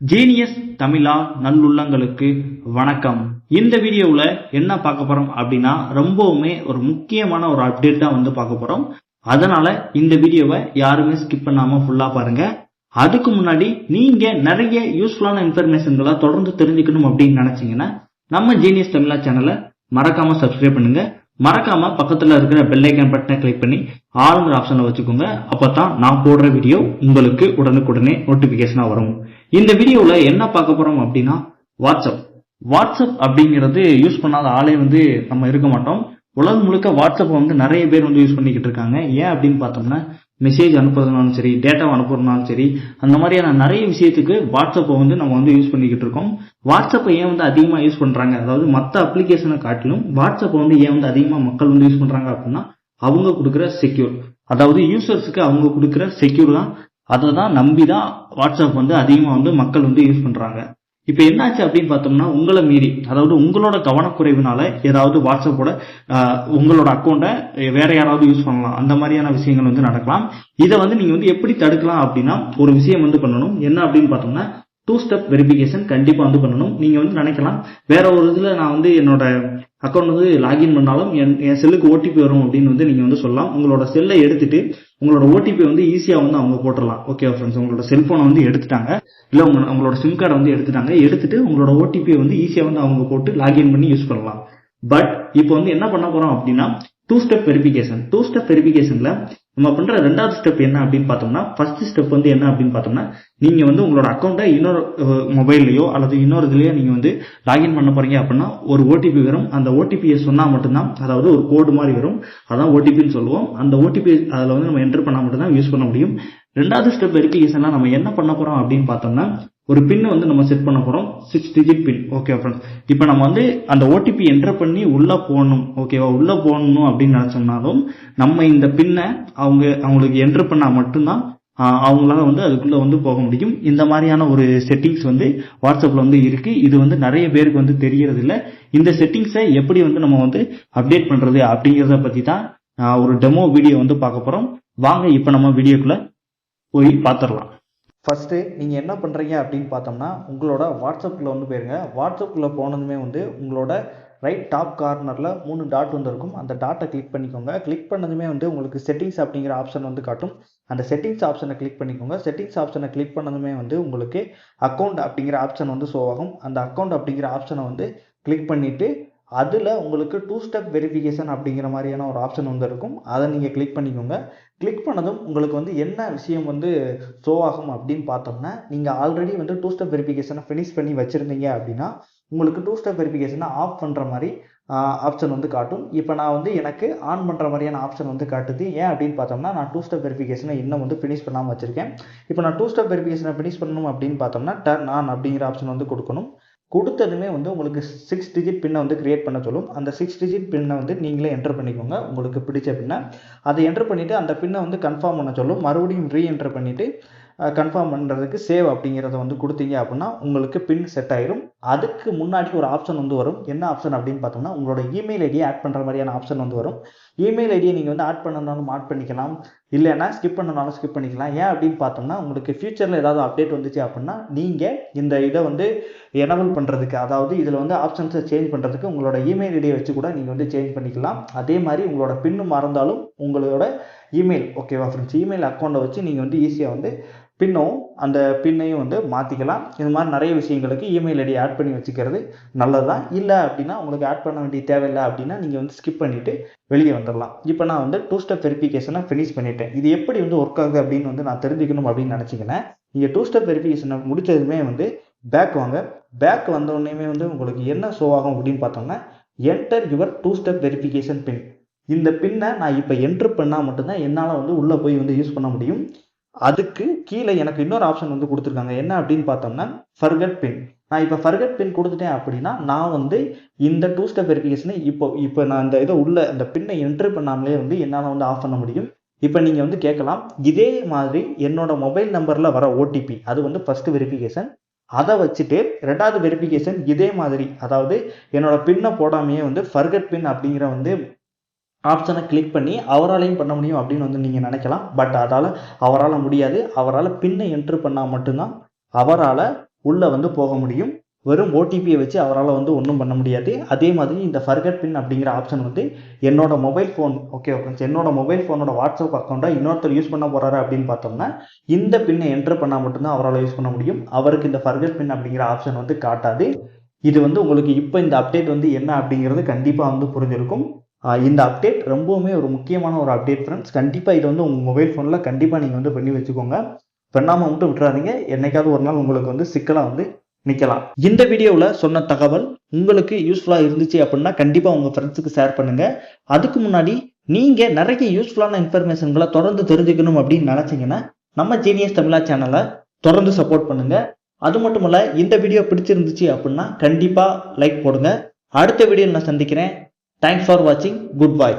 Genius தமிழா நல்லுள்ளங்களுக்கு வணக்கம். இந்த வீடியோவில் என்ன பார்க்க போறோம் அப்படின்னா ரொம்பவுமே ஒரு முக்கியமான ஒரு அப்டேட் தான் வந்து பார்க்க போறோம். அதனால இந்த வீடியோவை யாருமே ஸ்கிப் பண்ணாம ஃபுல்லா பாருங்க. அதுக்கு முன்னாடி நீங்க நிறைய யூஸ்ஃபுல்லான இன்ஃபர்மேஷன்களை தொடர்ந்து தெரிஞ்சுக்கணும் அப்படின்னு நினைச்சீங்கன்னா நம்ம ஜீனியஸ் தமிழா சேனலை மறக்காம சப்ஸ்கிரைப் பண்ணுங்க. மறக்காம பக்கத்துல இருக்கிற பெல்லைக்கன் பட்டனை கிளிக் பண்ணி ஆளுங்கிற ஆப்ஷனை வச்சுக்கோங்க. அப்பதான் நான் போடுற வீடியோ உங்களுக்கு உடனுக்குடனே நோட்டிபிகேஷனா வரும். இந்த வீடியோல என்ன பார்க்க போறோம் அப்படின்னா வாட்ஸ்அப் வாட்ஸ்அப் அப்படிங்கிறது யூஸ் பண்ணாத ஆளே வந்து நம்ம இருக்க மாட்டோம். உலகம் முழுக்க வாட்ஸ்அப் வந்து நிறைய பேர் வந்து யூஸ் பண்ணிக்கிட்டு இருக்காங்க ஏன் அப்படின்னு பார்த்தோம்னா மெசேஜ் அனுப்புறதுனாலும் சரி டேட்டா அனுப்புறதுனாலும் சரி அந்த மாதிரியான நிறைய விஷயத்துக்கு வாட்ஸ்அப்பை வந்து நம்ம வந்து யூஸ் பண்ணிக்கிட்டு இருக்கோம் வாட்ஸ்அப்பை ஏன் வந்து அதிகமாக யூஸ் பண்ணுறாங்க அதாவது மற்ற அப்ளிகேஷனை காட்டிலும் வாட்ஸ்அப்பை வந்து ஏன் வந்து அதிகமாக மக்கள் வந்து யூஸ் பண்ணுறாங்க அப்படின்னா அவங்க கொடுக்குற செக்யூர் அதாவது யூசர்ஸுக்கு அவங்க கொடுக்குற செக்யூர் தான். அதை தான் நம்பி தான் வாட்ஸ்அப் வந்து அதிகமாக வந்து மக்கள் வந்து யூஸ் பண்ணுறாங்க இப்போ என்னாச்சு அப்படின்னு பார்த்தோம்னா உங்களை மீறி அதாவது உங்களோட கவனக்குறைவுனால ஏதாவது வாட்ஸ்அப்போட உங்களோட அக்கௌண்ட்டை வேற யாராவது யூஸ் பண்ணலாம். அந்த மாதிரியான விஷயங்கள் வந்து நடக்கலாம். இதை வந்து நீங்க வந்து எப்படி தடுக்கலாம் அப்படின்னா ஒரு விஷயம் வந்து பண்ணணும். என்ன அப்படின்னு பார்த்தோம்னா டூ ஸ்டெப் வெரிஃபிகேஷன் கண்டிப்பா வந்து பண்ணணும். நீங்க வந்து நினைக்கலாம். வேற ஒரு இதுல நான் வந்து என்னோட அக்கௌண்ட் வந்து லாகின் பண்ணாலும் என் என் செல்லுக்கு ஓடிபி வரும் அப்படின்னு வந்து நீங்கள் வந்து சொல்லலாம். உங்களோட செல்லை எடுத்துட்டு உங்களோட ஓடிபி வந்து ஈஸியாக வந்து அவங்க போட்டுடலாம் ஓகே ஃப்ரெண்ட்ஸ் உங்களோட செல்போனை வந்து எடுத்துட்டாங்க. இல்லை உங்க உங்களோட சிம் கார்டை வந்து எடுத்துட்டாங்க. எடுத்துட்டு உங்களோட ஓடிபியை வந்து ஈஸியாக வந்து அவங்க போட்டு லாகின் பண்ணி யூஸ் பண்ணலாம். பட் இப்போ வந்து என்ன பண்ண போறோம் அப்படின்னா two step verification two step வெரிஃபிகேஷன்ல நம்ம பண்ற ரெண்டாவது ஸ்டெப் என்ன அப்படின்னு பார்த்தோம்னா ஃபர்ஸ்ட் ஸ்டெப் வந்து என்ன அப்படின்னு பார்த்தோம்னா நீங்க வந்து உங்களோட அக்கௌண்ட்டை இன்னொரு மொபைல்லையோ அல்லது இன்னொரு இதுலயோ நீங்க வந்து லாகின் பண்ண போறீங்க அப்படின்னா ஒரு ஓடிபி வரும். அந்த ஓடிபியை சொன்னா மட்டும்தான் அதாவது ஒரு கோடு மாதிரி வரும். அதான் ஓடிபின்னு சொல்லுவோம். அந்த ஓடிபி அதில் வந்து நம்ம என்டர் பண்ணா மட்டும்தான் யூஸ் பண்ண முடியும். ரெண்டாவது ஸ்டெப் வெரிஃபிகேஷன்ல நம்ம என்ன பண்ண போறோம் அப்படின்னு பார்த்தோம்னா ஒரு பின் வந்து நம்ம செட் பண்ண போறோம். Six digit pin okay friends இப்போ நம்ம வந்து அந்த ஓடிபி என்டர் பண்ணி உள்ள போகணும். ஓகேவா உள்ள போகணும் அப்படின்னு நினைச்சோம்னாலும் நம்ம இந்த பின்னை அவங்க அவங்களுக்கு என்டர் பண்ணா மட்டும்தான் அவங்களால வந்து அதுக்குள்ள வந்து போக முடியும். இந்த மாதிரியான ஒரு செட்டிங்ஸ் வந்து வாட்ஸ்அப்ல வந்து இருக்கு. இது வந்து நிறைய பேருக்கு வந்து தெரியறது இல்லை இந்த செட்டிங்ஸை எப்படி வந்து நம்ம வந்து அப்டேட் பண்றது அப்படிங்கிறத பத்தி தான் ஒரு டெமோ வீடியோ வந்து பார்க்க போறோம். வாங்க இப்போ நம்ம வீடியோக்குள்ள போய் பார்த்துடலாம் ஃபஸ்ட்டு நீங்கள் என்ன பண்ணுறீங்க அப்படின்னு பார்த்தோம்னா உங்களோட வாட்ஸ்அப்பில் வந்து போயிருங்க. வாட்ஸ்அப்பில் போனதுமே வந்து உங்களோட ரைட் டாப் கார்னரில் மூணு டாட் வந்து இருக்கும் அந்த டாட்டை கிளிக் பண்ணிக்கோங்க. கிளிக் பண்ணதுமே வந்து உங்களுக்கு செட்டிங்ஸ் அப்படிங்கிற ஆப்ஷன் வந்து காட்டும். அந்த செட்டிங்ஸ் ஆப்ஷனை கிளிக் பண்ணிக்கோங்க. செட்டிங்ஸ் ஆப்ஷனை கிளிக் பண்ணதுமே வந்து உங்களுக்கு அக்கௌண்ட் அப்படிங்கிற ஆப்ஷன் வந்து ஷோ ஆகும். அந்த அக்கௌண்ட் அப்படிங்கிற ஆப்ஷனை வந்து கிளிக் பண்ணிவிட்டு அதில் உங்களுக்கு டூ ஸ்டெப் வெரிஃபிகேஷன் அப்படிங்கிற மாதிரியான ஒரு ஆப்ஷன் வந்து இருக்கும். அதை நீங்கள் கிளிக் பண்ணிக்கோங்க. கிளிக் பண்ணதும் உங்களுக்கு வந்து என்ன விஷயம் வந்து ஷோ ஆகும் அப்படின்னு பார்த்தோம்னா நீங்கள் ஆல்ரெடி வந்து டூ ஸ்டெப் வெரிஃபிகேஷனை ஃபினிஷ் பண்ணி வச்சுருந்தீங்க அப்படின்னா உங்களுக்கு டூ ஸ்டெப் வெரிஃபிகேஷனை ஆஃப் பண்ணுற மாதிரி ஆப்ஷன் வந்து காட்டும். இப்போ நான் வந்து எனக்கு ஆன் பண்ணுற மாதிரியான ஆப்ஷன் வந்து காட்டுது. ஏன் அப்படின்னு பார்த்தோம்னா நான் டூ ஸ்டெப் வெரிஃபிகேஷனை இன்னும் வந்து ஃபினிஷ் பண்ணாமல் வச்சுருக்கேன். இப்போ நான் டூ ஸ்டெப் வெரிஃபிகேஷனை ஃபினிஷ் பண்ணணும் அப்படின்னு பார்த்தோம்னா டர்ன் ஆன் அப்படிங்கிற ஆப்ஷன் வந்து கொடுக்கணும். கொடுத்ததுமே வந்து உங்களுக்கு சிக்ஸ் டிஜிட் பின்னை வந்து கிரியேட் பண்ண சொல்லும். அந்த சிக்ஸ் டிஜிட் பின்னை வந்து நீங்களே என்டர் பண்ணிக்கோங்க. உங்களுக்கு பிடிச்ச பின்னை அதை என்டர் பண்ணிவிட்டு அந்த பின்னை வந்து கன்ஃபார்ம் பண்ண சொல்லும். மறுபடியும் ரீஎன்டர் பண்ணிவிட்டு கன்ஃபார்ம் பண்ணுறதுக்கு சேவ் அப்படிங்கிறத வந்து கொடுத்தீங்க அப்படின்னா உங்களுக்கு பின் செட் ஆயிரும். அதுக்கு முன்னாடி ஒரு ஆப்ஷன் வந்து வரும். என்ன ஆப்ஷன் அப்படின்னு பார்த்தோம்னா உங்களோட இமெயில் ஐடியை ஆட் பண்ணுற மாதிரியான ஆப்ஷன் வந்து வரும். இமெயில் ஐடியை நீங்கள் வந்து ஆட் பண்ணனாலும் ஆட் பண்ணிக்கலாம். இல்லைன்னா ஸ்கிப் பண்ணனாலும் ஸ்கிப் பண்ணிக்கலாம். ஏன் அப்படின்னு பார்த்தோம்னா உங்களுக்கு ஃபியூச்சரில் ஏதாவது அப்டேட் வந்துச்சு அப்படின்னா நீங்கள் இந்த இதை வந்து எனபிள் பண்ணுறதுக்கு அதாவது இதில் வந்து ஆப்ஷன்ஸை சேஞ்ச் பண்ணுறதுக்கு உங்களோட இமெயில் ஐடியை வச்சு கூட நீங்கள் வந்து சேஞ்ச் பண்ணிக்கலாம். அதே மாதிரி உங்களோட பின்னு மறந்தாலும் உங்களோட இமெயில் ஓகேவா ஃப்ரெண்ட்ஸ் இமெயில் அக்கௌண்ட்டை வச்சு நீங்கள் வந்து ஈஸியாக வந்து பின்னும் அந்த பின்னையும் வந்து மாற்றிக்கலாம் இது மாதிரி நிறைய விஷயங்களுக்கு இமெயில் ஐடி ஆட் பண்ணி வச்சுக்கிறது நல்லது? தான் இல்லை அப்படின்னா உங்களுக்கு ஆட் பண்ண வேண்டிய தேவையில்லை அப்படின்னா நீங்கள் வந்து ஸ்கிப் பண்ணிவிட்டு வெளியே வந்துடலாம் இப்போ நான் வந்து டூ ஸ்டெப் வெரிஃபிகேஷனை ஃபினிஷ் பண்ணிட்டேன். இது எப்படி வந்து ஒர்க் ஆகுது அப்படின்னு வந்து நான் தெரிஞ்சுக்கணும் அப்படின்னு நினச்சிக்கினேன். நீங்கள் டூ ஸ்டெப் வெரிஃபிகேஷனை முடித்ததுமே வந்து பேக் வாங்க. பேக் வந்தோடனேயுமே வந்து உங்களுக்கு என்ன ஷோ ஆகும் அப்படின்னு பார்த்தோம்னா enter your two step verification pin இந்த பின்னை நான் இப்போ என்ட்ரு பண்ணால் மட்டும்தான் என்னால் வந்து உள்ளே போய் வந்து யூஸ் பண்ண முடியும். அதுக்கு கீழே எனக்கு இன்னொரு ஆப்ஷன் வந்து கொடுத்துருக்காங்க. என்ன அப்படின்னு பார்த்தோம்னா ஃபர்கட் பின் நான் இப்போ ஃபர்கட் பின் கொடுத்துட்டேன் அப்படின்னா நான் வந்து இந்த டூ ஸ்டெப் வெரிஃபிகேஷனை இப்போ இப்போ நான் இந்த இதை உள்ள இந்த பின்னை என்ட்ரு பண்ணாமலே வந்து என்னால் வந்து ஆஃப் பண்ண முடியும். இப்போ நீங்கள் வந்து கேட்கலாம் இதே மாதிரி என்னோட மொபைல் நம்பரில் வர ஓடிபி அது வந்து ஃபஸ்ட்டு வெரிஃபிகேஷன் அதை வச்சுட்டு ரெண்டாவது வெரிஃபிகேஷன் இதே மாதிரி அதாவது என்னோட பின்னை போடாமையே வந்து ஃபர்கட் பின் அப்படிங்கிற வந்து ஆப்ஷனை கிளிக் பண்ணி அவராலையும் பண்ண முடியும் அப்படின்னு வந்து நீங்கள் நினைக்கலாம். பட் அதால் அவரால் முடியாது. அவரால் பின்னை என்ட்ரு பண்ணால் மட்டும்தான் அவரால் உள்ளே வந்து போக முடியும். வெறும் ஓடிபியை வச்சு அவரால் வந்து ஒன்றும் பண்ண முடியாது. அதே மாதிரி இந்த ஃபர்கட் பின் அப்படிங்கிற ஆப்ஷன் வந்து என்னோட மொபைல் ஃபோன் ஓகே ஃப்ரெண்ட்ஸ் என்னோட மொபைல் ஃபோனோட வாட்ஸ்அப் அக்கௌண்ட்டை இன்னொருத்தர் யூஸ் பண்ண போகிறாரு அப்படின்னு பார்த்தோம்னா இந்த பின்னை என்ட்ரு பண்ணால் மட்டும்தான் அவரால் யூஸ் பண்ண முடியும். அவருக்கு இந்த ஃபர்கட் பின் அப்படிங்கிற ஆப்ஷன் வந்து காட்டாது. இது வந்து உங்களுக்கு இப்போ இந்த அப்டேட் வந்து என்ன அப்படிங்கிறது கண்டிப்பாக வந்து புரிஞ்சிருக்கும். இந்த அப்டேட் ரொம்பவுமே ஒரு முக்கியமான ஒரு அப்டேட் ஃப்ரெண்ட்ஸ் கண்டிப்பாக இது வந்து உங்கள் மொபைல் ஃபோனில் கண்டிப்பாக நீங்கள் வந்து பண்ணி வச்சுக்கோங்க. பண்ணாமல் மட்டும் விட்டுறாதீங்க. என்னைக்காவது ஒரு நாள் உங்களுக்கு வந்து சிக்கலாக வந்து நிற்கலாம் இந்த வீடியோவில் சொன்ன தகவல் உங்களுக்கு யூஸ்ஃபுல்லாக இருந்துச்சு அப்படின்னா கண்டிப்பாக உங்கள் ஃப்ரெண்ட்ஸுக்கு ஷேர் பண்ணுங்கள் அதுக்கு முன்னாடி நீங்கள் நிறைய யூஸ்ஃபுல்லான இன்ஃபர்மேஷன்களை தொடர்ந்து தெரிஞ்சுக்கணும் அப்படின்னு நினச்சிங்கன்னா நம்ம ஜீனியஸ் தமிழா சேனலை தொடர்ந்து சப்போர்ட் பண்ணுங்கள் அது மட்டும் இல்லை இந்த வீடியோ பிடிச்சிருந்துச்சு அப்படின்னா கண்டிப்பாக லைக் போடுங்க. அடுத்த வீடியோ நான் சந்திக்கிறேன். Thanks for watching. Goodbye.